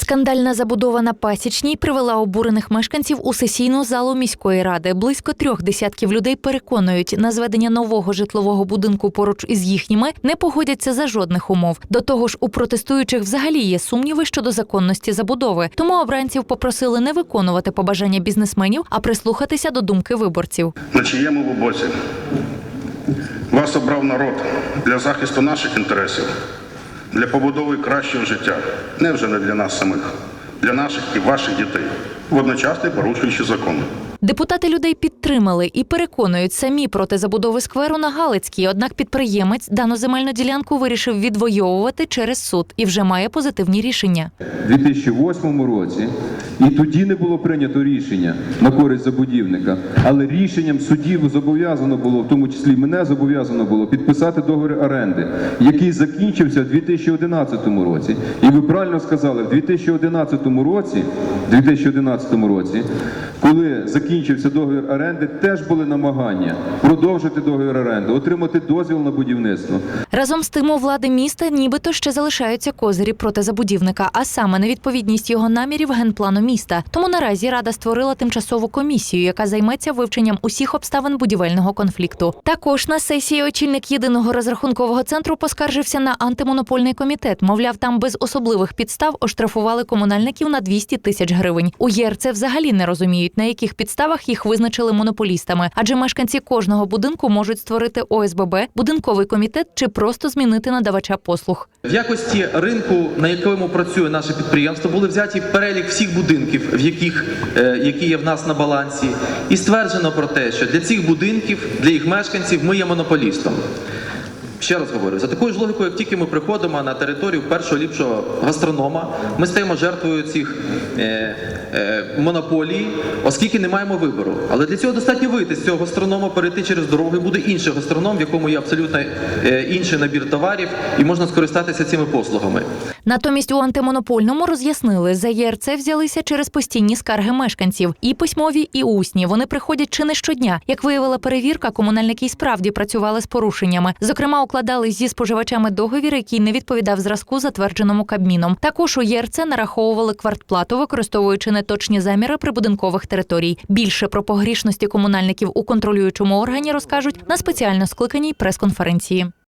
Скандальна забудова на Пасічній привела обурених мешканців у сесійну залу міської ради. Близько трьох десятків людей переконують, на зведення нового житлового будинку поруч із їхніми не погодяться за жодних умов. До того ж, у протестуючих взагалі є сумніви щодо законності забудови. Тому обранців попросили не виконувати побажання бізнесменів, а прислухатися до думки виборців. На чиєму ви боці? Вас обрав народ для захисту наших інтересів, для побудови кращого життя. не вже не для нас самих, для наших і ваших дітей, водночас не порушуючи закони. Депутати людей підтримали і переконують самі проти забудови скверу на Галицькій. Однак підприємець дану земельну ділянку вирішив відвоювати через суд і вже має позитивні рішення. У 2008 році, і тоді не було прийнято рішення на користь забудівника, але рішенням судів зобов'язано було, в тому числі мене зобов'язано було підписати договір оренди, який закінчився в 2011 році. І ви правильно сказали, в 2011 році, 2011 році, коли закінчився договір оренди, теж були намагання продовжити договір оренди, отримати дозвіл на будівництво. Разом з тим у влади міста нібито ще залишаються козирі проти забудівника, а саме невідповідність його намірів генплану міста. Тому наразі рада створила тимчасову комісію, яка займеться вивченням усіх обставин будівельного конфлікту. Також на сесії очільник єдиного розрахункового центру поскаржився на антимонопольний комітет. Мовляв, там без особливих підстав оштрафували комунальників на 200 тисяч гривень. У ЄРЦ взагалі не розуміють, на яких підставах їх визначили монополістами, адже мешканці кожного будинку можуть створити ОСББ, будинковий комітет чи просто змінити надавача послуг. В якості ринку, на якому працює наше підприємство, були взяті перелік всіх будинків, в яких е, які є в нас на балансі, і стверджено про те, що для цих будинків, для їх мешканців, ми є монополістом. Ще раз говорю, за такою ж логікою, як тільки ми приходимо на територію першого ліпшого гастронома, ми стаємо жертвою цих е, е, монополій, оскільки не маємо вибору. Але для цього достатньо вийти з цього гастронома, перейти через дорогу, і буде інший гастроном, в якому є абсолютно е, інший набір товарів, і можна скористатися цими послугами. Натомість у антимонопольному роз'яснили, за ЄРЦ взялися через постійні скарги мешканців, і письмові, і усні. Вони приходять чи не щодня. Як виявила перевірка, комунальники й справді працювали з порушеннями. Зокрема, укладали зі споживачами договір, який не відповідав зразку, затвердженому Кабміном. Також у ЄРЦ нараховували квартплату, використовуючи неточні заміри прибудинкових територій. Більше про погрішності комунальників у контролюючому органі розкажуть на спеціально скликаній прес-конференції.